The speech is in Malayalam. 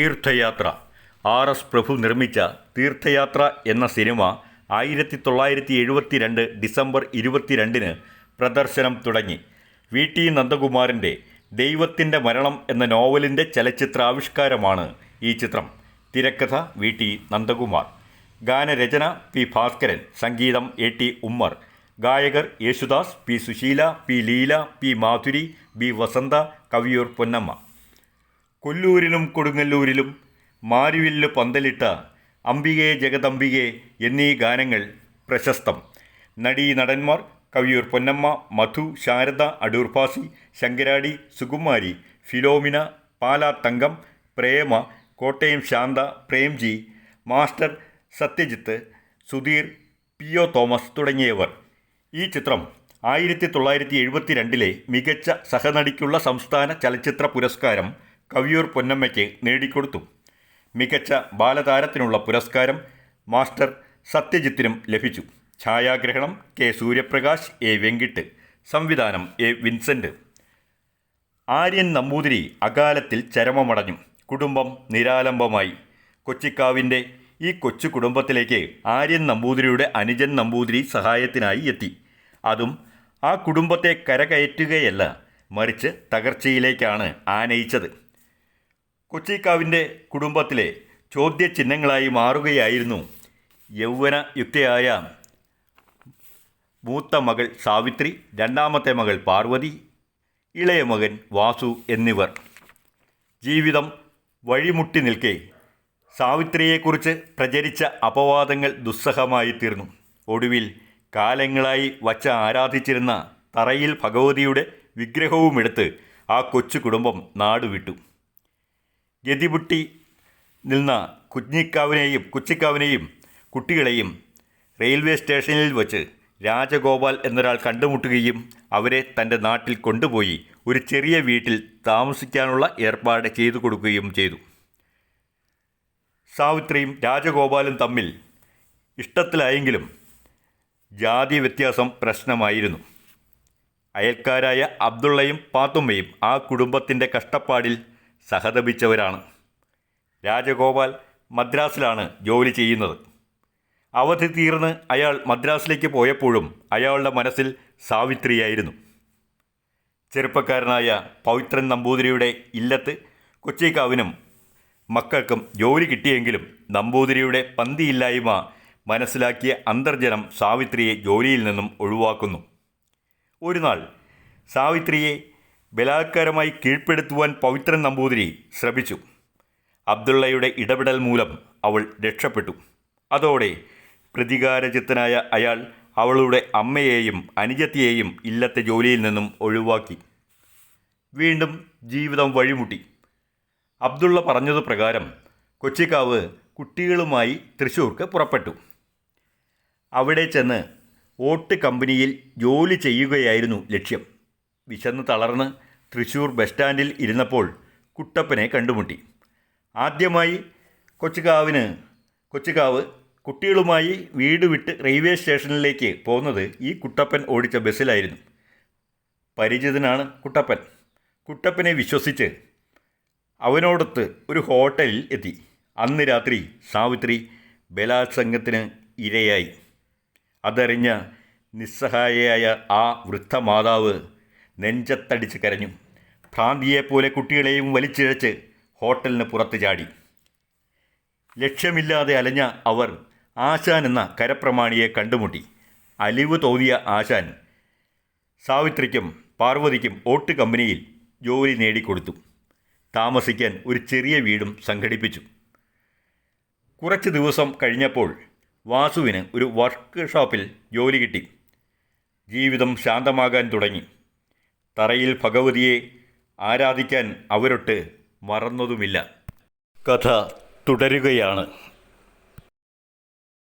തീർത്ഥയാത്ര. ആർ എസ് പ്രഭു നിർമ്മിച്ച തീർത്ഥയാത്ര എന്ന സിനിമ ആയിരത്തി തൊള്ളായിരത്തി എഴുപത്തി രണ്ട് ഡിസംബർ ഇരുപത്തിരണ്ടിന് പ്രദർശനം തുടങ്ങി. വി. ടി. നന്ദകുമാറിന്റെ ദൈവത്തിന്റെ മരണം എന്ന നോവലിന്റെ ചലച്ചിത്രാവിഷ്കാരമാണ് ഈ ചിത്രം. തിരക്കഥ വി. ടി. നന്ദകുമാർ. ഗാനരചന പി. ഭാസ്കരൻ. സംഗീതം എ. ടി. ഉമ്മർ. ഗായകർ Yesudas P. Susheela P. Leela P. Madhuri B. Vasantha Kaviyoor Ponnamma. കൊല്ലൂരിലും കൊടുങ്ങല്ലൂരിലും മാരുവില്ല് പന്തലിട്ട അംബികെ ജഗദംബികെ എന്നീ ഗാനങ്ങൾ പ്രശസ്തം. നടീ നടന്മാർ Kaviyoor Ponnamma Madhu Sharada Adoor Bhasi Sankaradi Sukumari Philomina Pala Thankam Prema Kottayam Santha Premji Master Sathyajith Sudheer P O Thomas തുടങ്ങിയവർ. ഈ ചിത്രം ആയിരത്തി തൊള്ളായിരത്തി എഴുപത്തി രണ്ടിലെ മികച്ച സഹനടിക്കുള്ള സംസ്ഥാന ചലച്ചിത്ര പുരസ്കാരം കവിയൂർ പൊന്നമ്മയ്ക്ക് നേടിക്കൊടുത്തു. മികച്ച ബാലതാരത്തിനുള്ള പുരസ്കാരം മാസ്റ്റർ സത്യജിത്തിനും ലഭിച്ചു. ഛായാഗ്രഹണം കെ സൂര്യപ്രകാശ് എ വെങ്കിട്ട്. സംവിധാനം എ വിൻസെന്റ് ആര്യൻ നമ്പൂതിരി അകാലത്തിൽ ചരമമടഞ്ഞു. കുടുംബം നിരാലംബമായി. കൊച്ചിക്കാവിന്റെ ഈ കൊച്ചു കുടുംബത്തിലേക്ക് ആര്യൻ നമ്പൂതിരിയുടെ അനുജൻ നമ്പൂതിരി സഹായത്തിനായി എത്തി. അതും ആ കുടുംബത്തെ കരകയറ്റുകയല്ല മറിച്ച് തകർച്ചയിലേക്കാണ് ആനയിച്ചത്. കൊച്ചിക്കാവിന്റെ കുടുംബത്തിലെ ചോദ്യചിഹ്നങ്ങളായി മാറുകയായിരുന്നു യൗവന യുക്തയായ മൂത്ത മകൾ സാവിത്രി രണ്ടാമത്തെ മകൾ പാർവതി ഇളയ മകൻ വാസു എന്നിവർ. ജീവിതം വഴിമുട്ടി നിൽക്കെ സാവിത്രിയെക്കുറിച്ച് പ്രചരിച്ച അപവാദങ്ങൾ ദുസ്സഹമായി തീർന്നു. ഒടുവിൽ കാലങ്ങളായി വച്ച ആരാധിച്ചിരുന്ന തറയിൽ ഭഗവതിയുടെ വിഗ്രഹവുമെടുത്ത് ആ കൊച്ചു കുടുംബം നാടുവിട്ടു. ഗതിപുട്ടി നിന്ന കുഞ്ഞിക്കാവിനെയും കുച്ചിക്കാവിനെയും കുട്ടികളെയും റെയിൽവേ സ്റ്റേഷനിൽ വച്ച് രാജഗോപാൽ എന്നൊരാൾ കണ്ടുമുട്ടുകയും അവരെ തന്റെ നാട്ടിൽ കൊണ്ടുപോയി ഒരു ചെറിയ വീട്ടിൽ താമസിക്കാനുള്ള ഏർപ്പാട് ചെയ്തു കൊടുക്കുകയും ചെയ്തു. സാവിത്രിയും രാജഗോപാലും തമ്മിൽ ഇഷ്ടത്തിലായെങ്കിലും ജാതി വ്യത്യാസം പ്രശ്നമായിരുന്നു. അയൽക്കാരായ അബ്ദുള്ളയും പാത്തുമ്മയും ആ കുടുംബത്തിന്റെ കഷ്ടപ്പാടിൽ സഹതപിച്ചവരാണ്. രാജഗോപാൽ മദ്രാസിലാണ് ജോലി ചെയ്യുന്നത്. അവധി തീർന്ന് അയാൾ മദ്രാസിലേക്ക് പോയപ്പോഴും അയാളുടെ മനസ്സിൽ സാവിത്രിയായിരുന്നു. ചെറുപ്പക്കാരനായ പവിത്രൻ നമ്പൂതിരിയുടെ ഇല്ലത്ത് കൊച്ചിക്കാവിനും മക്കൾക്കും ജോലി കിട്ടിയെങ്കിലും നമ്പൂതിരിയുടെ പന്തിയില്ലായ്മ മനസ്സിലാക്കിയ അന്തർജനം സാവിത്രിയെ ജോലിയിൽ നിന്നും ഒഴിവാക്കുന്നു. ഒരു നാൾ സാവിത്രിയെ ബലാത്കാരമായി കീഴ്പ്പെടുത്തുവാൻ പവിത്രൻ നമ്പൂതിരി ശ്രമിച്ചു. അബ്ദുള്ളയുടെ ഇടപെടൽ മൂലം അവൾ രക്ഷപ്പെട്ടു. അതോടെ പ്രതികാരചിത്തനായ അയാൾ അവളുടെ അമ്മയെയും അനുജത്തിയെയും ഇല്ലത്തെ ജോലിയിൽ നിന്നും ഒഴിവാക്കി. വീണ്ടും ജീവിതം വഴിമുട്ടി. അബ്ദുള്ള പറഞ്ഞതു പ്രകാരം കൊച്ചിക്കാവ് കുട്ടികളുമായി തൃശ്ശൂർക്ക് പുറപ്പെട്ടു. അവിടെ ചെന്ന് ഓട്ട് കമ്പനിയിൽ ജോലി ചെയ്യുകയായിരുന്നു ലക്ഷ്യം. വിശന്ന് തളർന്ന് തൃശ്ശൂർ ബസ് സ്റ്റാൻഡിൽ ഇരുന്നപ്പോൾ കുട്ടപ്പനെ കണ്ടുമുട്ടി. ആദ്യമായി കൊച്ചുകാവിന് കൊച്ചുകാവ് കുട്ടികളുമായി വീട് വിട്ട് റെയിൽവേ സ്റ്റേഷനിലേക്ക് പോകുന്നത് ഈ കുട്ടപ്പൻ ഓടിച്ച ബസ്സിലായിരുന്നു. പരിചിതനാണ് കുട്ടപ്പൻ. കുട്ടപ്പനെ വിശ്വസിച്ച് അവനോടൊത്ത് ഒരു ഹോട്ടലിൽ എത്തി. അന്ന് രാത്രി സാവിത്രി ബലാത്സംഗത്തിന് ഇരയായി. അതറിഞ്ഞ നിസ്സഹായയായ ആ വൃദ്ധമാതാവ് നെഞ്ചത്തടിച്ച് കരഞ്ഞു. ഭ്രാന്തിയെപ്പോലെ കുട്ടികളെയും വലിച്ചിഴച്ച് ഹോട്ടലിന് പുറത്ത് ചാടി. ലക്ഷ്യമില്ലാതെ അലഞ്ഞ അവർ ആശാൻ എന്ന കരപ്രമാണിയെ കണ്ടുമുട്ടി. അലിവ് തോന്നിയ ആശാൻ സാവിത്രിക്കും പാർവതിക്കും ഓട്ട് കമ്പനിയിൽ ജോലി നേടിക്കൊടുത്തു. താമസിക്കാൻ ഒരു ചെറിയ വീടും സംഘടിപ്പിച്ചു. കുറച്ച് ദിവസം കഴിഞ്ഞപ്പോൾ വാസുവിന് ഒരു വർക്ക് ഷോപ്പിൽ ജോലി കിട്ടി. ജീവിതം ശാന്തമാകാൻ തുടങ്ങി. തറയിൽ ഭഗവതിയെ ആരാധിക്കാൻ അവരൊട്ട് മറന്നതുമില്ല. കഥ തുടരുകയാണ്.